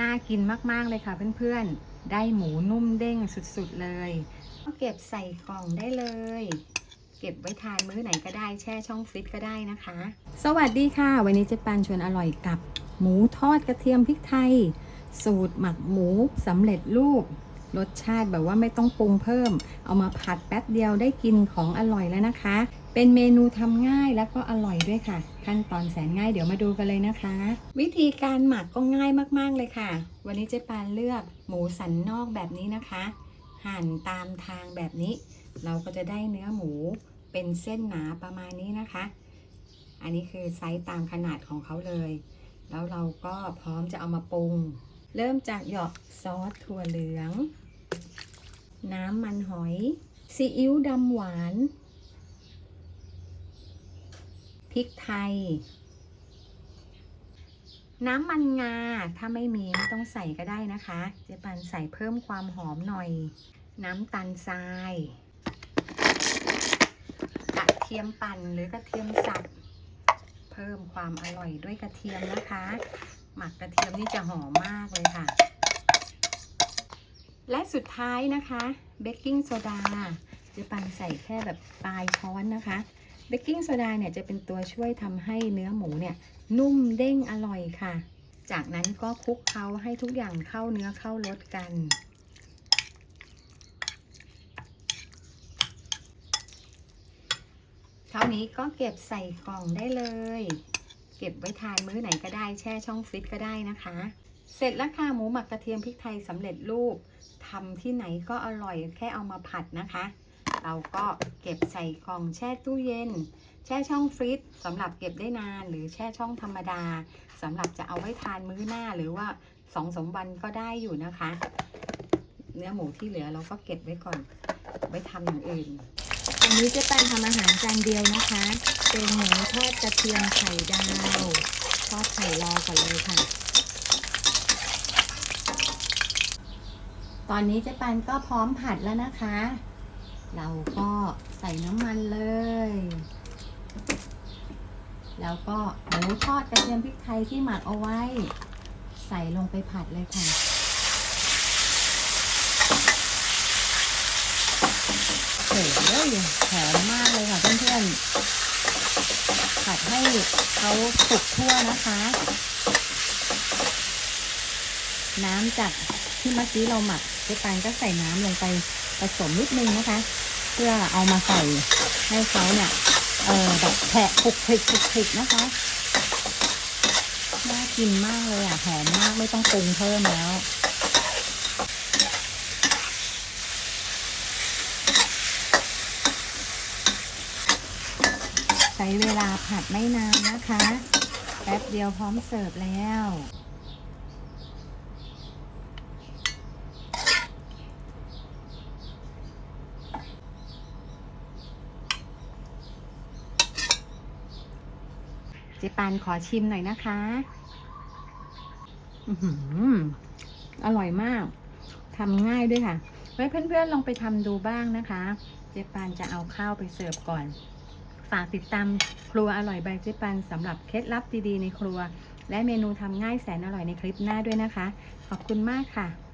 น่ากินมากๆเลยค่ะเพื่อนๆ ได้หมูนุ่มเด้งสุดๆเลยก็เก็บใส่กล่องได้เลย เก็บไว้ทานมื้อไหนก็ได้แช่ช่องฟรีซก็ได้นะคะ สวัสดีค่ะ วันนี้เจ๊ปานชวนอร่อยกับ หมูทอดกระเทียมพริกไทย สูตรหมักหมูสำเร็จรูป รสชาติแบบว่าไม่ต้องปรุงเพิ่ม เอามาผัดแป๊บเดียวได้กินของอร่อยแล้วนะคะ เป็นเมนูทำง่ายแล้วก็อร่อยด้วยค่ะ ขั้นตอนแสนง่ายเดี๋ยวมาดูกันเลยนะคะ วิธีการหมักก็ง่ายมากๆเลยค่ะ วันนี้เจ๊ปานเลือกหมูสันนอกแบบนี้นะคะ หั่นตามทางแบบนี้ เราก็จะได้เนื้อหมูเป็นเส้นหนาประมาณนี้นะคะ อันนี้คือไซส์ตามขนาดของเขาเลย แล้วเราก็พร้อมจะเอามาปรุง เริ่มจากหยอกซอสถั่วเหลือง น้ำมันหอย ซีอิ๊วดำหวาน พริกไทย น้ำมันงา ถ้าไม่มีไม่ต้องใส่ก็ได้นะคะ เจ๊ปันใส่เพิ่มความหอมหน่อย น้ำตาลทรายกระเทียมปั่นหรือกระเทียมสับ เพิ่มความอร่อยด้วยกระเทียมนะคะ หมักกระเทียมนี่จะหอมมากเลยค่ะ และสุดท้ายนะคะเบกกิ้งโซดาเจะปันใส่แค่แบบปลายช้อนนะคะเบกกิ้งโซดาเนี่ยจะเป็นตัวช่วยทำให้เนื้อหมูเนี่ยนุ่มเด้งอร่อยค่ะ จากนั้นก็คลุกเคล้าให้ทุกอย่างเข้าเนื้อเข้ารสกันเท่านี้ก็เก็บใส่กล่องได้เลย เก็บไว้ทานมื้อไหนก็ได้แช่ช่องฟรีซก็ได้นะคะ เสร็จแล้วค่ะหมูหมักกระเทียมพริกไทยสำเร็จรูปทำที่ไหนก็อร่อยแค่เอามาผัดนะคะ เราก็เก็บใส่กล่องแช่ตู้เย็น แช่ช่องฟรีซสำหรับเก็บได้นานหรือแช่ช่องธรรมดาสำหรับจะเอาไว้ทานมื้อหน้าหรือว่าสองสมวันก็ได้อยู่นะคะ เนื้อหมูที่เหลือเราก็เก็บไว้ก่อนไว้ทำอย่างอื่น อันนี้เจะเป็นทำอาหารจานเดียวนะคะ เป็นหมูทอดกระเทียมไข่ดาวทอดไข่รอก่อนเลยค่ะ ตอนนี้เจ๊ปันก็พร้อมผัดแล้วนะคะ เราก็ใส่น้ำมันเลย แล้วก็หมูทอดกระเทียมพริกไทยที่หมักเอาไว้ ใส่ลงไปผัดเลยค่ะ โอ้โหหอมมากเลยค่ะเพื่อนๆ ผัดให้เขาสุกทั่วนะคะ น้ำจากที่เมื่อกี้เราหมักเจ๊ปานก็ใส่น้ำลงไปผสมนิดนึงนะคะ เพื่อเอามาใส่ให้เขาเนี่ย เออแบบแผะคลุกคลิกคลุกคลิกนะคะน่ากินมากเลยอะหอมมากไม่ต้องปรุงเพิ่มแล้ว ใช้เวลาผัดไม่นานนะคะ แป๊บเดียวพร้อมเสิร์ฟแล้วเจปานขอชิมหน่อยนะคะ อร่อยมาก ทำง่ายด้วยค่ะ ไว้เพื่อนๆลองไปทำดูบ้างนะคะ เจปานจะเอาข้าวไปเสิร์ฟก่อน ฝากติดตามครัวอร่อยใบเจปันสำหรับเคล็ดลับดีๆในครัว และเมนูทำง่ายแสนอร่อยในคลิปหน้าด้วยนะคะ ขอบคุณมากค่ะ